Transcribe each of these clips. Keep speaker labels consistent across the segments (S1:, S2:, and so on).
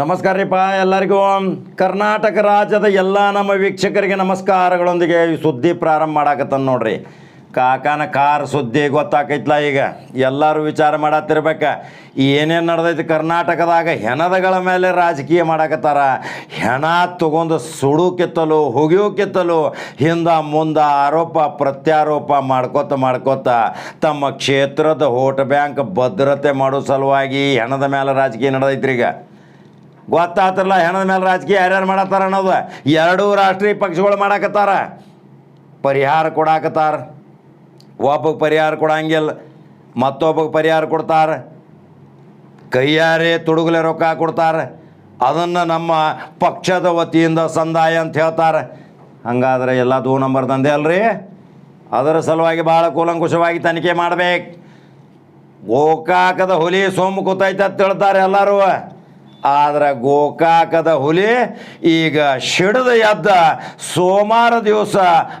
S1: ನಮಸ್ಕಾರ ರೀಪ್ಪ ಎಲ್ಲರಿಗೂ. ಕರ್ನಾಟಕ ರಾಜ್ಯದ ಎಲ್ಲ ನಮ್ಮ ವೀಕ್ಷಕರಿಗೆ ನಮಸ್ಕಾರಗಳೊಂದಿಗೆ ಈ ಸುದ್ದಿ ಪ್ರಾರಂಭ ಮಾಡಾಕತ್ತ ನೋಡ್ರಿ. ಕಾಕನ ಕಾರ್ ಸುದ್ದಿ ಗೊತ್ತಾಕೈತ್ಲ ಈಗ? ಎಲ್ಲರೂ ವಿಚಾರ ಮಾಡತ್ತಿರ್ಬೇಕ ಏನೇನು ನಡೆದೈತಿ ಕರ್ನಾಟಕದಾಗ? ಹೆಣದಗಳ ಮೇಲೆ ರಾಜಕೀಯ ಮಾಡಾಕತ್ತಾರ. ಹೆಣ ತಗೊಂಡು ಸುಡುಕಿತ್ತಲು ಹುಗಿಯೋಕಿತ್ತಲು ಹಿಂದ ಮುಂದ ಆರೋಪ, ಪ್ರತ್ಯಾರೋಪ ಮಾಡ್ಕೋತ ಮಾಡ್ಕೋತ ತಮ್ಮ ಕ್ಷೇತ್ರದ ವೋಟ್ ಬ್ಯಾಂಕ್ ಭದ್ರತೆ ಮಾಡೋ ಸಲುವಾಗಿ ಹೆಣದ ಮೇಲೆ ರಾಜಕೀಯ ನಡೆದೈತ್ರಿ ಈಗ. ಗೊತ್ತಾತಲ್ಲ ಹೆಣದ ಮೇಲೆ ರಾಜಕೀಯ ಯಾರ್ಯಾರು ಮಾಡತ್ತಾರ ಅನ್ನೋದು? ಎರಡೂ ರಾಷ್ಟ್ರೀಯ ಪಕ್ಷಗಳು ಮಾಡಾಕತ್ತಾರ. ಪರಿಹಾರ ಕೊಡಾಕತ್ತಾರ. ಒಬ್ಬಗೆ ಪರಿಹಾರ ಕೊಡಂಗಿಲ್ಲ, ಮತ್ತೊಬ್ಬಗೆ ಪರಿಹಾರ ಕೊಡ್ತಾರೆ. ಕೈಯಾರೆ ತುಡುಗಲೆ ರೊಕ್ಕ ಕೊಡ್ತಾರೆ. ಅದನ್ನು ನಮ್ಮ ಪಕ್ಷದ ವತಿಯಿಂದ ಸಂದಾಯ ಅಂತ ಹೇಳ್ತಾರೆ. ಹಂಗಾದ್ರೆ ಎಲ್ಲ ದೂ ನಂಬರ್ ತಂದೆ ಅಲ್ರಿ? ಅದರ ಸಲುವಾಗಿ ಭಾಳ ಕೂಲಂಕುಷವಾಗಿ ತನಿಖೆ ಮಾಡ್ಬೇಕು. ಓಕಾಕದ ಹುಲಿ ಸೋಮು ಕೂತೈತೆ ಅಂತ ಹೇಳ್ತಾರೆ ಎಲ್ಲರೂ. ಆದ್ರೆ ಗೋಕಾಕದ ಹುಲಿ ಈಗ ಶಿಡದ ಎದ್ದ ಸೋಮವಾರ ದಿವಸ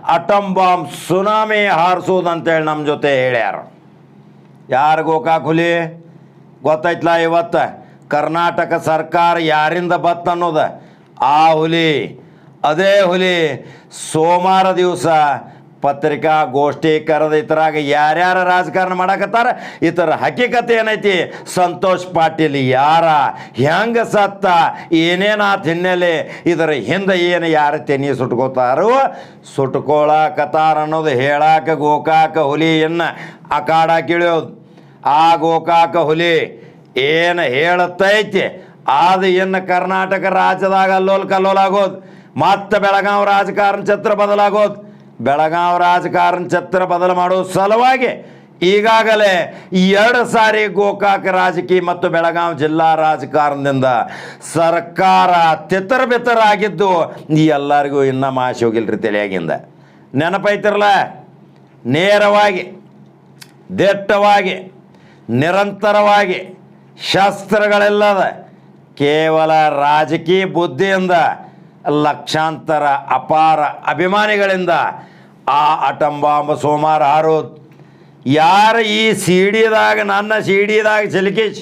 S1: ಅಟಮ್ ಬಾಂಬ್ ಸುನಾಮಿ ಹಾರಿಸೋದಂತೇಳಿ ನಮ್ಮ ಜೊತೆ ಹೇಳ್ಯಾರ. ಯಾರು ಗೋಕಾಕ್ ಹುಲಿ? ಗೊತ್ತೈತ್ಲ ಇವತ್ತು? ಕರ್ನಾಟಕ ಸರ್ಕಾರ ಯಾರಿಂದ ಬತ್ತ ಅನ್ನೋದ? ಆ ಹುಲಿ. ಅದೇ ಹುಲಿ. ಸೋಮವಾರ ದಿವಸ ಪತ್ರಿಕಾ ಗೋಷ್ಠಿ ಕರೆದ ಇತರಾಗ ಯಾರ್ಯಾರ ರಾಜಕಾರಣ ಮಾಡಕತ್ತಾರ? ಇತರ ಹಕೀಕತೆ ಏನೈತಿ? ಸಂತೋಷ್ ಪಾಟೀಲ್ ಯಾರ? ಹೆಂಗ ಸತ್ತ? ಏನೇನಾತ್ ಹಿನ್ನೆಲೆ? ಇದರ ಹಿಂದೆ ಏನು ಯಾರು ತೆನಿ ಸುಟ್ಕೋತಾರೋ ಸುಟ್ಕೊಳಕತ್ತಾರ ಅನ್ನೋದು ಹೇಳಾಕ ಗೋಕಾಕ ಹುಲಿಯನ್ನ ಅಕಾಡ ಕಿಳಿಯೋದು. ಆ ಗೋಕಾಕ ಹುಲಿ ಏನು ಹೇಳುತ್ತೈತಿ? ಅದು ಇನ್ನು ಕರ್ನಾಟಕ ರಾಜ್ಯದಾಗ ಅಲ್ಲೋಲ್ ಕಲ್ಲೋಲಾಗೋದು ಮತ್ತೆ ಬೆಳಗಾವಿ ರಾಜಕಾರಣ ಛತ್ರ ಬದಲಾಗೋದು. ಬೆಳಗಾವಿ ರಾಜಕಾರಣ ಛತ್ರ ಬದಲು ಮಾಡೋ ಸಲುವಾಗಿ ಈಗಾಗಲೇ ಎರಡು ಸಾರಿ ಗೋಕಾಕ ರಾಜಕೀಯ ಮತ್ತು ಬೆಳಗಾವಿ ಜಿಲ್ಲಾ ರಾಜಕಾರಣದಿಂದ ಸರ್ಕಾರ ತಿತ್ತರ ಬಿತ್ತರ ಆಗಿದ್ದು ಈ ಎಲ್ಲರಿಗೂ ಇನ್ನೂ ಮಾಸಿ ಹೋಗಿಲ್ರಿ ತಲೆಯಾಗಿಂದ. ನೆನಪೈತಿರಲ್ಲ ನೇರವಾಗಿ, ದಿಟ್ಟವಾಗಿ, ನಿರಂತರವಾಗಿ, ಶಸ್ತ್ರಗಳಿಲ್ಲದ ಕೇವಲ ರಾಜಕೀಯ ಬುದ್ಧಿಯಿಂದ ಲಕ್ಷಾಂತರ ಅಪಾರ ಅಭಿಮಾನಿಗಳಿಂದ ಆ ಅಟಂಬಾಂಬ ಸೋಮಾರ ಆರೋ ಯಾರ ಈ ಸಿಡಿದಾಗ ನನ್ನ ಸಿಡಿದಾಗ ಸಿಲುಕಿಸ್,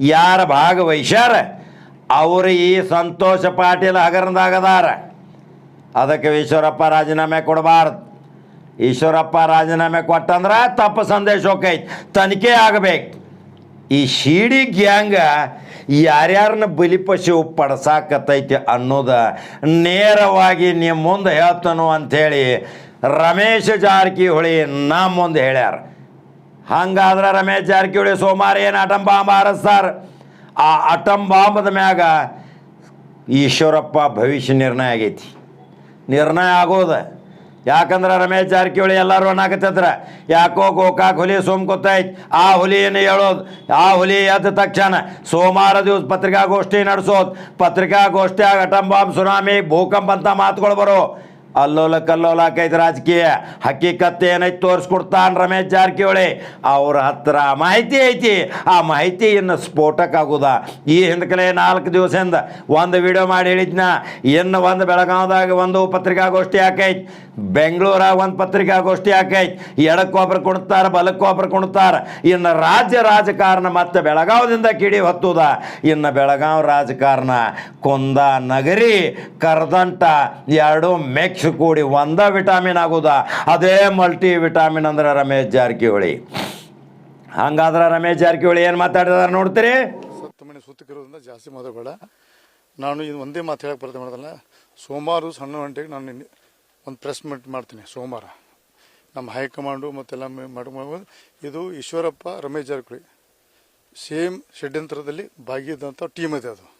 S1: ಯಾರ ಭಾಗವಹಿಸ್ಯಾರ? ಅವರು ಈ ಸಂತೋಷ ಪಾಟೀಲ್ ಹಗರಣದಾಗದಾರ. ಅದಕ್ಕೆ ಈಶ್ವರಪ್ಪ ರಾಜೀನಾಮೆ ಕೊಡಬಾರ್ದು. ಈಶ್ವರಪ್ಪ ರಾಜೀನಾಮೆ ಕೊಟ್ಟಂದ್ರೆ ತಪ್ಪು ಸಂದೇಶ ಹೋಗೈತೆ. ತನಿಖೆ ಆಗಬೇಕು. ಈ ಶಿಡಿ ಗ್ಯಾಂಗ ಯಾರ್ಯಾರನ್ನ ಬಲಿಪಶು ಪಡ್ಸಾಕತ್ತೈತಿ ಅನ್ನೋದ ನೇರವಾಗಿ ನಿಮ್ಮ ಮುಂದೆ ಹೇಳ್ತಾನು ಅಂಥೇಳಿ ರಮೇಶ್ ಜಾರಕಿಹೊಳಿ ನಮ್ಮ ಮುಂದೆ ಹೇಳ್ಯಾರ. ಹಂಗಾದ್ರೆ ರಮೇಶ್ ಜಾರಕಿಹೊಳಿ ಸೋಮವಾರ ಏನು ಅಟಂ ಬಾಂಬ್ ಆ ಅಟಂ ಬಾಂಬದ ಮ್ಯಾಗ ಈಶ್ವರಪ್ಪ ಭವಿಷ್ಯ ನಿರ್ಣಯ ಆಗೈತಿ. ನಿರ್ಣಯ ಆಗೋದ. ಯಾಕಂದ್ರೆ ರಮೇಶ್ ಜಾರಕಿಹೊಳಿ ಎಲ್ಲರೂ ಅನ್ನಕತ್ತಿದ್ರ ಯಾಕೋ ಗೋಕಾಕ್ ಹುಲಿ ಸೋಮ್ಕೊತೈತ್ ಆ ಹುಲಿ ಏನು ಹೇಳೋದು, ಆ ಹುಲಿ ಎದ್ದ ತಕ್ಷಣ ಸೋಮವಾರ ದಿವಸ ಪತ್ರಿಕಾಗೋಷ್ಠಿ ನಡೆಸೋದು. ಪತ್ರಿಕಾಗೋಷ್ಠಿಯಾಗ ಅಟಂ ಬಾಂಬ್, ಸುನಾಮಿ, ಭೂಕಂಪ ಅಂತ ಮಾತುಗಳು ಬರೋ. ಅಲ್ಲೋಲ ಕಲ್ಲೋಲ ಆಕೈತೆ ರಾಜಕೀಯ. ಹಕ್ಕಿಕತ್ತೆ ಏನೈತಿ ತೋರಿಸ್ಕೊಡ್ತಾನೆ ರಮೇಶ್ ಜಾರಕಿಹೊಳಿ. ಅವ್ರ ಹತ್ರ ಮಾಹಿತಿ ಐತಿ. ಆ ಮಾಹಿತಿ ಇನ್ನು ಸ್ಫೋಟಕ ಆಗೋದ. ಈ ಹಿಂದಕಲೆ ನಾಲ್ಕು ದಿವಸದಿಂದ ಒಂದು ವಿಡಿಯೋ ಮಾಡಿ ಹೇಳಿದ್ನ. ಇನ್ನು ಒಂದು ಬೆಳಗಾವ್ದಾಗ ಒಂದು ಪತ್ರಿಕಾಗೋಷ್ಠಿ ಹಾಕೈತಿ. ಬೆಂಗಳೂರಾಗ ಒಂದು ಪತ್ರಿಕಾಗೋಷ್ಠಿ ಹಾಕೈತಿ ಎಡಕ್ಕೊಬ್ರು ಬಲಕ್ಕೆ ಬಲಕ್ಕೊಬ್ರು ಕುಣ್ತಾರೆ. ಇನ್ನು ರಾಜ್ಯ ರಾಜಕಾರಣ ಮತ್ತೆ ಬೆಳಗಾವದಿಂದ ಕಿಡಿ ಹೊತ್ತುದ. ಇನ್ನು ಬೆಳಗಾವಿ ರಾಜಕಾರಣ ಕುಂದ ನಗರಿ, ಕರ್ದಂಟ ಎರಡು ಮೆಕ್ಸ್ ಕೂಡಿ ಒಂದ ವಿಟಾಮಿನ್ ಆಗೋದ. ಅದೇ ಮಲ್ಟಿ ವಿಟಾಮಿನ್ ಅಂದ್ರೆ ರಮೇಶ್ ಜಾರಕಿಹೊಳಿ. ಹಂಗಾದ್ರೆ ರಮೇಶ್ ಜಾರಕಿಹೊಳಿ ಏನು ಮಾತಾಡಿದಾರೆ ನೋಡ್ತೀರಿ?
S2: ಮನೆ ಸುತ್ತಿರೋದ್ರಿಂದ ಜಾಸ್ತಿ ಮಾತಾಡಬೇಡ. ನಾನು ಇದು ಒಂದೇ ಮಾತು ಹೇಳಕ್ಕೆ ಬರ್ತೇನೆ ಮಾಡೋದಲ್ಲ ಸೋಮವಾರ ಸಣ್ಣ ಗಂಟೆಗೆ ನಾನು ಒಂದು ಪ್ರೆಸ್ ಮೀಟ್ ಮಾಡ್ತೀನಿ ಸೋಮವಾರ. ನಮ್ಮ ಹೈಕಮಾಂಡು ಮತ್ತೆಲ್ಲ ಮಾಡ್ಕೊಂಡು ಇದು ಈಶ್ವರಪ್ಪ ರಮೇಶ್ ಜಾರಕಿಹೊಳಿ. ಸೇಮ್ ಷಡ್ಯಂತ್ರದಲ್ಲಿ ಭಾಗಿಯಾದಂಥ ಟೀಮ್ ಇದೆ ಅದು.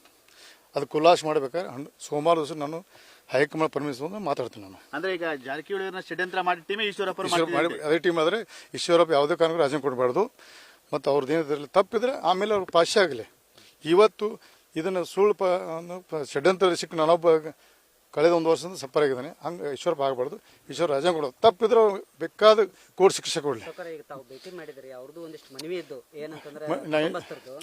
S2: ಅದು ಖುಲಾಶ್ ಮಾಡ್ಬೇಕಾದ್ರೆ ಸೋಮವಾರ ದಿವಸ ನಾನು ಹೈಕಮಾಂಡ್ ಪರ್ಮಿಷನ್ ಮಾತಾಡ್ತೀನಿ ನಾನು.
S3: ಅಂದ್ರೆ ಈಗ ಜಾರಕಿಹೊಳಿ ಷಡ್ಯಂತ್ರ ಮಾಡಿ ಟೀಮೇ ಈಶ್ವರಪ್ಪ
S2: ಅದೇ ಟೀಮ್ ಆದರೆ ಈಶ್ವರಪ್ಪ ಯಾವುದೇ ಕಾರಣಕ್ಕೂ ರಾಜೀನಾಮೆ ಕೊಡಬಾರ್ದು. ಮತ್ತು ಅವ್ರದ್ದು ಏನಿದ್ರಲ್ಲಿ ತಪ್ಪಿದ್ರೆ ಆಮೇಲೆ ಅವ್ರು ಪಾಶ್ಯ ಆಗಲಿ. ಇವತ್ತು ಇದನ್ನು ಸುಳ್ಳು ಪ- ಷಡ್ಯಂತ್ರ ಸಿಕ್ಕ ನಾನೊಬ್ಬ ಕಳೆದ ಒಂದು ವರ್ಷದಿಂದ ಸಫರ್ ಆಗಿದ್ದಾನೆ. ಹಂಗೆ ಈಶ್ವರ ಆಗಬಾರ್ದು ಈಶ್ವರ ರಜೆ ಕೊಡೋದು. ತಪ್ಪಿದ್ರೆ ಅವ್ರು ಬೇಕಾದ ಕೋರ್ಟ್ ಶಿಕ್ಷೆ ಕೊಡಲಿ.
S4: ಪ್ರಕಾರ ಈಗ ತಾವು ಭೇಟಿ ಮಾಡಿದ್ರಿ. ಅವ್ರದ್ದು ಒಂದಿಷ್ಟು ಮನವಿ ಇದ್ದು. ಏನಂತಂದ್ರೆ ಕುಟುಂಬಸ್ಥರದ್ದು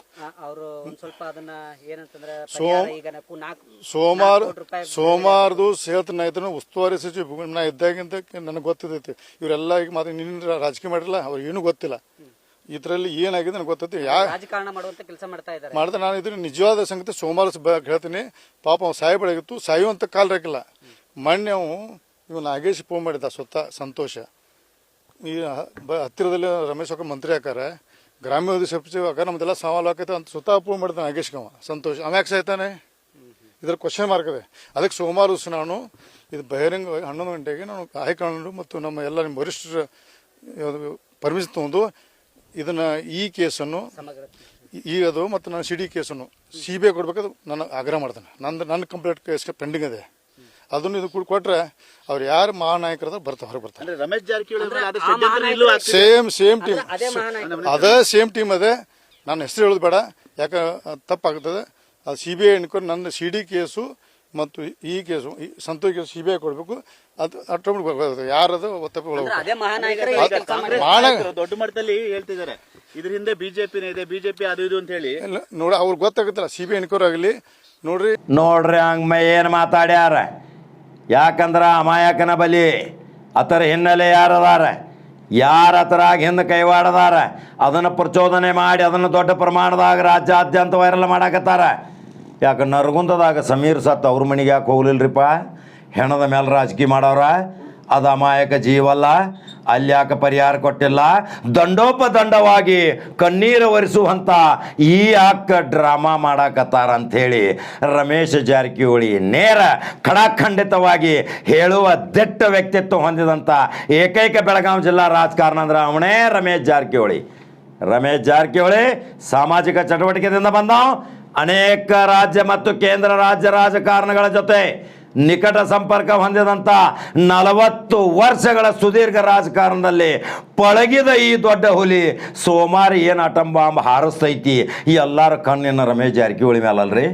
S4: ಅವರು ಒಂದ್ ಸ್ವಲ್ಪ ಅದನ್ನ ಏನಂತಂದ್ರೆ ಪರಿಹಾರ ಈಗ ನಾಲ್ಕು ನಾಲ್ಕು
S2: ಸೋಮವಾರ
S4: ಕೋಟಿ ರೂಪಾಯಿ
S2: ಸೋಮವಾರದು ಹೇಳ್ತಾನೆ ಇದ್ರು ಉಸ್ತುವಾರಿ ಸಚಿವ ನಾ ಇದ್ದಾಗಿಂತ ನನಗೆ ಗೊತ್ತಿದ್ದೈತಿ. ಇವರೆಲ್ಲ ಈಗ ಮಾತ್ರ ನಿನ್ನ ರಾಜಕೀಯ ಮಾಡಿರಲ್ಲ ಅವ್ರಿಗೆ ಏನೂ ಗೊತ್ತಿಲ್ಲ. ಇದರಲ್ಲಿ ಏನಾಗಿದೆ ನನಗೆ ಗೊತ್ತೈತಿ. ಯಾ
S4: ರಾಜಕಾರಣ ಮಾಡುವಂತ ಕೆಲಸ ಮಾಡ್ತಾ ಇದ್ದಾರೆ.
S2: ಮಾಡಿದ್ರೆ ನಾನು ಇದ್ರ ನಿಜವಾದ ಸಂಗತಿ ಸೋಮವಾರ ಬ- ಹೇಳ್ತೀನಿ. ಪಾಪ ಅವ್ನು ಸಾಯಬೇಡಾಗಿತ್ತು ಸಾಯುವಂತ ಕಾಲ ರಾಕಿಲ್ಲ ಮೊನ್ನೆ ಅವು ಇವ್ ನಾಗೇಶ್ ಫೋನ್ ಮಾಡಿದ್ದ ಸ್ವತಃ ಸಂತೋಷ. ಈ ಹ- ಬ- ಹತ್ತಿರದಲ್ಲಿ ರಮೇಶ್ ಅವ್ರ ಮಂತ್ರಿ ಹಾಕಾರ ಗ್ರಾಮೀಣ ಸಚಿವ ಆಕಾರ ನಮ್ದೆಲ್ಲ ಸವಾಲು ಆಕೈತೆ ಅಂತ ಸುತ್ತ ಫೋನ್ ಮಾಡಿದ ನಾಗೇಶ್ ಅವ. ಸಂತೋಷ. ಅವ ಯಾಕೆ ಸಾಯ್ತಾನೆ? ಇದ್ರ ಕ್ವಶನ್ ಮಾರ್ಕ್ ಇದೆ. ಅದಕ್ಕೆ ಸೋಮವಾರ ದಿವಸ ನಾನು ಇದು ಬಹಿರಂಗ ಹನ್ನೊಂದು ಗಂಟೆಗೆ ನಾನು ಹೈಕಮಾಂಡ್ ಮತ್ತು ನಮ್ಮ ಎಲ್ಲ ನಿಮ್ಮ ವರಿಷ್ಠರ ಪರ್ಮಿಷನ್ ತಗೊಂಡು ಇದನ್ನ ಈ ಕೇಸನ್ನು ಈ ಅದು ಮತ್ತು ನಾನು ಸಿ ಡಿ ಕೇಸನ್ನು ಸಿ ಬಿ ಐ ಕೊಡ್ಬೇಕಾದ್ರೆ ನಾನು ಆಗ್ರಹ ಮಾಡ್ತೇನೆ. ನಂದು ನನ್ನ ಕಂಪ್ಲೇಂಟ್ ಕೇಸ್ ಪೆಂಡಿಂಗ್ ಇದೆ. ಅದನ್ನು ಇದು ಕೂಡ ಕೊಟ್ರೆ ಅವ್ರು ಯಾರು ಮಹಾನಾಯಕರದ ಬರ್ತಾರೆ ಹೊರಗೆ ಬರ್ತಾರೆ.
S3: ಅಂದ್ರೆ ರಮೇಶ್ ಜಾರಕಿಹೊಳಿ ಅವ್ರನ್ನ ಅದು ಷಡ್ಯಂತ್ರ ನಿಲ್ಲೂ ಆಗ್ತಿದೆ.
S2: ಸೇಮ್ ಸೇಮ್ ಟೀಮ್
S4: ಅದೇ ಮಹಾನಾಯಕ
S2: ಅದೇ ಸೇಮ್ ಟೀಮ್ ಅದೇ. ನಾನು ಹೆಸರು ಹೇಳೋದು ಬೇಡ. ಯಾಕೆ ತಪ್ಪಾಗ್ತದೆ. ಅದು ಸಿ ಬಿ ಐ ಅನ್ಕೊಂಡು ನನ್ನ ಸಿ ಡಿ ಕೇಸು ಮತ್ತು ಈ ಕೇಸು ಈ Santosh case C B I ಕೊಡಬೇಕು ಅದು ಆಟೋಮೆಟಿಕ್ ಯಾರದು ಒತ್ತಪ್ಪ ಒಳಗೆ
S4: ಅದೇ ಮಹಾನಾಯಕರೇ
S2: ಅದು-
S4: ಈ ಕೆಲಸ ಮಾಡಿ
S3: ಕಾಂಗ್ರೆಸ್
S2: ಮಾಡ-
S3: ನಾಯಕರು ದೊಡ್ಡ ಮಟ್ಟದಲ್ಲಿ ಹೇಳ್ತಿದ್ದಾರೆ. ಇದ್ರ ಹಿಂದೆ ಬಿಜೆಪಿನೇ ಇದೆ. ಬಿಜೆಪಿ ಅದು ಇದು ಅಂತ ಹೇಳಿ.
S2: ನೋಡಿ ಅವ್ರಿಗೆ ಗೊತ್ತಾಗುತ್ತಲ್ಲ ಸಿ ಬಿ ಐ ಎನ್ಕ್ವೈರಿ ಆಗಲಿ. ನೋಡ್ರಿ.
S1: ನೋಡ್ರಿ ಹಂಗೆ ಏನು ಮಾತಾಡ್ಯಾರ. ಯಾಕಂದ್ರೆ ಅಮಾಯಕನ ಬಲಿ. ಅದರ ಹಿನ್ನೆಲೆ ಯಾರದಾರ? ಯಾರ ಹತ್ರಾಗ ಹಿಂದೆ ಕೈವಾಡದಾರ? ಅದನ್ನು ಪ್ರಚೋದನೆ ಮಾಡಿ ಅದನ್ನು ದೊಡ್ಡ ಪ್ರಮಾಣದಾಗ ರಾಜ್ಯಾದ್ಯಂತ ವೈರಲ್ ಮಾಡಾಕತ್ತಾರ. ಯಾಕೆ ನರಗುಂದದಾಗ ಸಮೀರ್ ಸತ್ ಅವ್ರ ಮನೆಗೆ ಯಾಕೆ ಹೋಗ್ಲಿಲ್ರಿಪ್ಪ ಹೆಣದ ಮೇಲೆ ರಾಜಕೀಯ ಮಾಡೋರ ಅದು ಅಮಾಯಕ ಜೀವಲ್ಲ, ಅಲ್ಲಿ ಯಾಕೆ ಪರಿಹಾರ ಕೊಟ್ಟಿಲ್ಲ? ದಂಡೋಪದಂಡವಾಗಿ ಕಣ್ಣೀರು ಒರೆಸುವಂಥ ಈ ಯಾಕೆ ಡ್ರಾಮಾ ಮಾಡಾಕತ್ತಾರ ಅಂಥೇಳಿ ರಮೇಶ್ ಜಾರಕಿಹೊಳಿ ನೇರ ಖಡಾಖಂಡಿತವಾಗಿ ಹೇಳುವ ದಿಟ್ಟ ವ್ಯಕ್ತಿತ್ವ ಹೊಂದಿದಂಥ ಏಕೈಕ ಬೆಳಗಾವಿ ಜಿಲ್ಲಾ ರಾಜಕಾರಣ ಅಂದ್ರೆ ಅವನೇ ರಮೇಶ್ ಜಾರಕಿಹೊಳಿ. ರಮೇಶ್ ಜಾರಕಿಹೊಳಿ ಸಾಮಾಜಿಕ ಚಟುವಟಿಕೆದಿಂದ ಬಂದವ. ಅನೇಕ ರಾಜ್ಯ ಮತ್ತು ಕೇಂದ್ರ ರಾಜ್ಯ ರಾಜಕಾರಣಗಳ ಜೊತೆ ನಿಕಟ ಸಂಪರ್ಕ ಹೊಂದಿದಂಥ ನಲವತ್ತು ವರ್ಷಗಳ ಸುದೀರ್ಘ ರಾಜಕಾರಣದಲ್ಲಿ ಪಳಗಿದ ಈ ದೊಡ್ಡ ಹುಲಿ ಸೋಮಾರಿ ಏನು ಅಟಂ ಬಾಂಬ್ ಹಾರಿಸ್ತೈತಿ. ಎಲ್ಲರ ಕಣ್ಣಿನ ರಮೇಶ್ ಜಾರಕಿಹೊಳಿ ಮೇಲಲ್ರಿ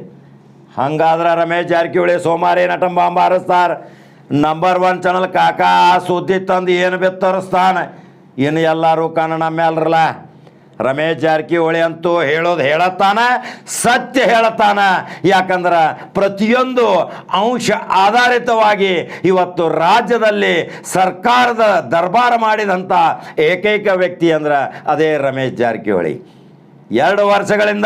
S1: ಹಂಗಾದ್ರೆ ರಮೇಶ್ ಜಾರಕಿಹೊಳಿ ಸೋಮಾರಿ ಏನು ಅಟಂ ಬಾಂಬ್ ಹಾರಿಸ್ತಾರ? ನಂಬರ್ ಒನ್ ಚಾನಲ್ ಕಾಕಾ ಸುದ್ದಿ ತಂದು ಏನು ಬಿತ್ತರಿಸ್ತಾನೆ? ಇನ್ನು ಎಲ್ಲರೂ ಕಣ್ಣ ಮೇಲ್ರಲ್ಲ ರಮೇಶ್ ಜಾರಕಿಹೊಳಿ ಅಂತೂ ಹೇಳೋದು ಹೇಳತ್ತಾನ, ಸತ್ಯ ಹೇಳತ್ತಾನ. ಯಾಕಂದ್ರೆ ಪ್ರತಿಯೊಂದು ಅಂಶ ಆಧಾರಿತವಾಗಿ ಇವತ್ತು ರಾಜ್ಯದಲ್ಲಿ ಸರ್ಕಾರದ ದರ್ಬಾರ ಮಾಡಿದಂಥ ಏಕೈಕ ವ್ಯಕ್ತಿ ಅಂದ್ರೆ ಅದೇ ರಮೇಶ್ ಜಾರಕಿಹೊಳಿ. ಎರಡು ವರ್ಷಗಳಿಂದ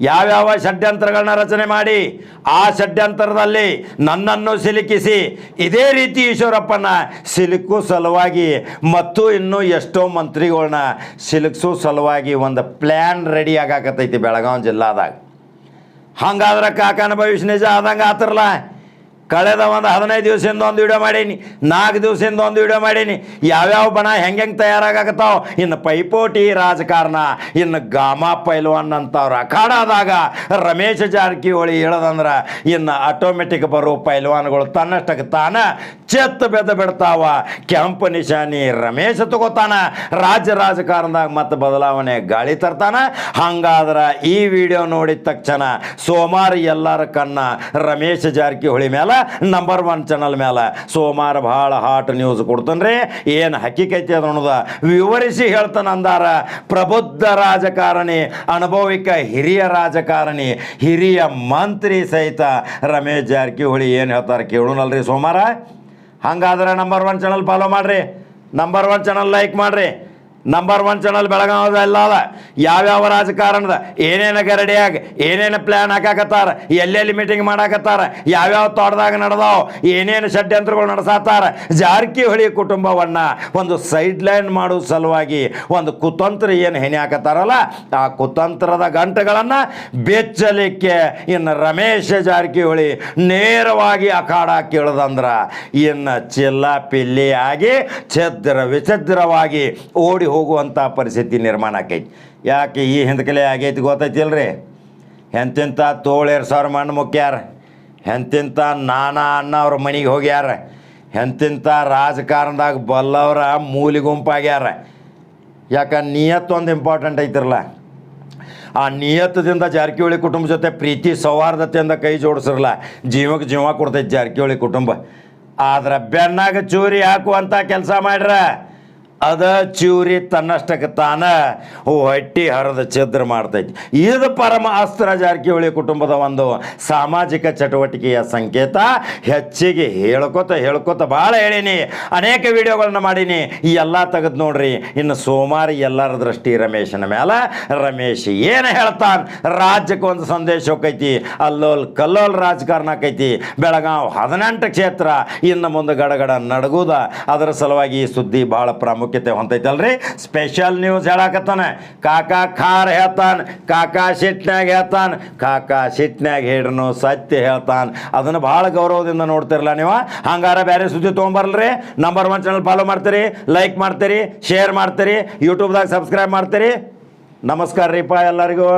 S1: ಯಾವ್ಯಾವ ಷಡ್ಯಂತ್ರಗಳನ್ನ ರಚನೆ ಮಾಡಿ, ಆ ಷಡ್ಯಂತ್ರದಲ್ಲಿ ನನ್ನನ್ನು ಸಿಲುಕಿಸಿ, ಇದೇ ರೀತಿ ಈಶ್ವರಪ್ಪನ ಸಿಲುಕು ಸಲುವಾಗಿ, ಮತ್ತು ಇನ್ನೂ ಎಷ್ಟೋ ಮಂತ್ರಿಗಳನ್ನ ಸಿಲುಕಿಸೋ ಸಲುವಾಗಿ ಒಂದು ಪ್ಲ್ಯಾನ್ ರೆಡಿ ಆಗಾಕತ್ತೈತಿ ಬೆಳಗಾವಿ ಜಿಲ್ಲಾದಾಗ. ಹಂಗಾದ್ರೆ ಕಾಕನ ಭವಿಷ್ಯ ನಿಜ ಆದಂಗೆ ಆತಿರಲ್ಲ? ಕಳೆದ ಒಂದು ಹದಿನೈದು ದಿವಸದಿಂದ ಒಂದು ವಿಡಿಯೋ ಮಾಡೀನಿ, ನಾಲ್ಕು ದಿವಸದಿಂದ ಒಂದು ವಿಡಿಯೋ ಮಾಡೀನಿ. ಯಾವ್ಯಾವ ಬಣ ಹೆಂಗೆ ಹೆಂಗೆ ತಯಾರಾಗತ್ತಾವ ಇನ್ನು ಪೈಪೋಟಿ ರಾಜಕಾರಣ, ಇನ್ನು ಗಾಮಾ ಪೈಲ್ವಾನ್ ಅಂತವ್ರು. ಅಖಾಡಾದಾಗ ರಮೇಶ್ ಜಾರಕಿಹೊಳಿ ಹೇಳೋದಂದ್ರೆ, ಇನ್ನು ಆಟೋಮೆಟಿಕ್ ಬರೋ ಪೈಲ್ವಾನ್ಗಳು ತನ್ನಷ್ಟಕ್ಕೆ ತಾನ ಚೆತ್ತ ಬೆದ ಬಿಡ್ತಾವ. ಕೆಂಪು ನಿಶಾನಿ ರಮೇಶ್ ತಗೋತಾನ, ರಾಜ್ಯ ರಾಜಕಾರಣದಾಗ ಮತ್ತೆ ಬದಲಾವಣೆ ಗಾಳಿ ತರ್ತಾನ. ಹಂಗಾದ್ರೆ ಈ ವಿಡಿಯೋ ನೋಡಿದ ತಕ್ಷಣ ಸೋಮಾರಿ ಎಲ್ಲರ ಕಣ್ಣ ರಮೇಶ್ ಜಾರಕಿಹೊಳಿ ಮೇಲೆ ನಂಬರ್ ಒನ್ ಚಾನಲ್ ಮೇಲೆ ಸೋಮವಾರ ಭಾಳ ಹಾಟ್ ನ್ಯೂಸ್ ಕೊಡ್ತಾನ್ರಿ. ಏನು ಹಕ್ಕಿಕೈತಿ ಅದು ವಿವರಿಸಿ ಹೇಳ್ತಾನೆ ಅಂದಾರ. ಪ್ರಬುದ್ಧ ರಾಜಕಾರಣಿ, ಅನುಭವಿಕ ಹಿರಿಯ ರಾಜಕಾರಣಿ, ಹಿರಿಯ ಮಂತ್ರಿ ಸಹಿತ ರಮೇಶ್ ಜಾರಕಿಹೊಳಿ ಏನು ಹೇಳ್ತಾರೆ ಕೇಳೋಣಲ್ರಿ ಸೋಮವಾರ ಹಂಗಾದ್ರೆ ನಂಬರ್ ಒನ್ ಚಾನಲ್ ಫಾಲೋ ಮಾಡ್ರಿ. ನಂಬರ್ ಒನ್ ಚಾನಲ್ ಲೈಕ್ ಮಾಡ್ರಿ. ನಂಬರ್ ಒನ್ ಚಾನಲ್ ಬೆಳಗಾವದ ಎಲ್ಲ ಅದ. ಯಾವ್ಯಾವ ರಾಜಕಾರಣದ, ಏನೇನು ಗರಡಿಯಾಗ, ಏನೇನು ಪ್ಲ್ಯಾನ್ ಹಾಕಾಕತ್ತಾರ, ಎಲ್ಲೆಲ್ಲಿ ಮೀಟಿಂಗ್ ಮಾಡಾಕತ್ತಾರ, ಯಾವ್ಯಾವ ತೋಟದಾಗ ನಡೆದಾವ, ಏನೇನು ಷಡ್ಯಂತ್ರಗಳು ನಡೆಸಾತಾರ, ಜಾರಕಿಹೊಳಿ ಕುಟುಂಬವನ್ನ ಒಂದು ಸೈಡ್ ಲೈನ್ ಮಾಡೋ ಸಲುವಾಗಿ ಒಂದು ಕುತಂತ್ರ ಏನು ಹೆಣೆ ಹಾಕತ್ತಾರಲ್ಲ, ಆ ಕುತಂತ್ರದ ಗಂಟೆಗಳನ್ನು ಬೆಚ್ಚಲಿಕ್ಕೆ ಇನ್ನು ರಮೇಶ ಜಾರಕಿಹೊಳಿ ನೇರವಾಗಿ ಅಖಾಡ ಕೇಳದಂದ್ರ, ಇನ್ನು ಚಿಲ್ಲ ಪಿಲ್ಲಿಯಾಗಿ ಛದ್ರ ವಿಚದ್ರವಾಗಿ ಓಡಿ ಹೋಗುವಂಥ ಪರಿಸ್ಥಿತಿ ನಿರ್ಮಾಣ ಆಕೈತಿ. ಯಾಕೆ ಈ ಹಿಂದಕಲೆ ಆಗೈತಿ ಗೊತ್ತೈತಿಲ್ರಿ? ಎಂತೆಂಥ ಸಾವಿರ ಮಣ್ಣು ಮುಖ್ಯಾರ ಎಂತೆಂಥ ನಾನಾ ಅಣ್ಣ ಅವ್ರ ಮನೆಗೆ ಹೋಗ್ಯಾರ ಎಂತೆಂಥ ರಾಜಕಾರಣದಾಗ ಬಲ್ಲವರ ಮೂಲಿ ಗುಂಪಾಗ್ಯಾರ. ಯಾಕೆ ನಿಯತ್ತೊಂದು ಇಂಪಾರ್ಟೆಂಟ್ ಐತಿರಲ್ಲ ಆ ನಿಯತ್ತದಿಂದ ಜಾರಕಿಹೊಳಿ ಕುಟುಂಬ ಜೊತೆ ಪ್ರೀತಿ ಸೌಹಾರ್ದತೆಯಿಂದ ಕೈ ಜೋಡಿಸಿರಲ್ಲ ಜೀವಕ್ಕೆ ಜೀವ ಕೊಡ್ತೈತೆ ಜಾರಕಿಹೊಳಿ ಕುಟುಂಬ. ಆದ್ರೆ ಬೆನ್ನಾಗ ಚೂರಿ ಹಾಕುವಂಥ ಕೆಲಸ ಮಾಡ್ರ. ಅದ ಚೂರಿ ತನ್ನಷ್ಟಕ್ಕೆ ತಾನ ಹೊಟ್ಟಿ ಹರಿದ ಛಿದ್ರ ಮಾಡ್ತೈತಿ. ಇದು ಪರಮ ಅಸ್ತ್ರ ಜಾರಕಿಹೊಳಿ ಕುಟುಂಬದ ಒಂದು ಸಾಮಾಜಿಕ ಚಟುವಟಿಕೆಯ ಸಂಕೇತ. ಹೆಚ್ಚಿಗೆ ಹೇಳ್ಕೊತ ಹೇಳ್ಕೊತ ಭಾಳ ಹೇಳೀನಿ. ಅನೇಕ ವಿಡಿಯೋಗಳನ್ನ ಮಾಡೀನಿ. ಈ ಎಲ್ಲ ತೆಗೆದು ನೋಡ್ರಿ, ಇನ್ನು ಸೋಮಾರಿ ಎಲ್ಲರ ದೃಷ್ಟಿ ರಮೇಶನ ಮೇಲೆ ರಮೇಶ್ ಏನು ಹೇಳ್ತಾನ? ರಾಜ್ಯಕ್ಕೆ ಒಂದು ಸಂದೇಶ ಹೋಗೈತಿ ಅಲ್ಲೋಲ್ ಕಲ್ಲೋಲ್ ರಾಜಕಾರಣ ಆಕೈತಿ. ಬೆಳಗಾವ್ ಹದಿನೆಂಟು ಕ್ಷೇತ್ರ ಇನ್ನು ಮುಂದೆ ಗಡಗಡ ನಡಗುದ. ಅದರ ಸಲುವಾಗಿ ಈ ಸುದ್ದಿ ಭಾಳ ಪ್ರಾಮುಖ್ಯತೆ ಹೊಂತೈತಲ್ರಿ ಸ್ಪೆಷಲ್ ನ್ಯೂಸ್ ಹೇಳಾಕತ್ತಾನೆ. ಕಾಕಾ ಖಾರ್ ಹೇಳ್ತಾನ, ಕಾಕಾ ಸಿಟ್ನಾಗ ಹೇಳ್ತಾನ, ಕಾಕಾ ಸಿಟ್ನಾಗ ಹೇಳ್ರನು ಸತ್ಯ ಹೇಳ್ತಾನ. ಅದನ್ನು ಭಾಳ ಗೌರವದಿಂದ ನೋಡ್ತಿರಲ್ಲ ನೀವು. ಹಂಗಾರ ಬೇರೆ ಸುದ್ದಿ ತೊಗೊಂಬರ್ಲ್ರಿ. ನಂಬರ್ ಒನ್ ಚಾನಲ್ ಫಾಲೋ ಮಾಡ್ತೀರಿ ಲೈಕ್ ಮಾಡ್ತೀರಿ ಶೇರ್ ಮಾಡ್ತೀರಿ ಯೂಟ್ಯೂಬ್ದಾಗ ಸಬ್ಸ್ಕ್ರೈಬ್ ಮಾಡ್ತೀರಿ. ನಮಸ್ಕಾರ ರೀಪಾ ಎಲ್ಲರಿಗೂ.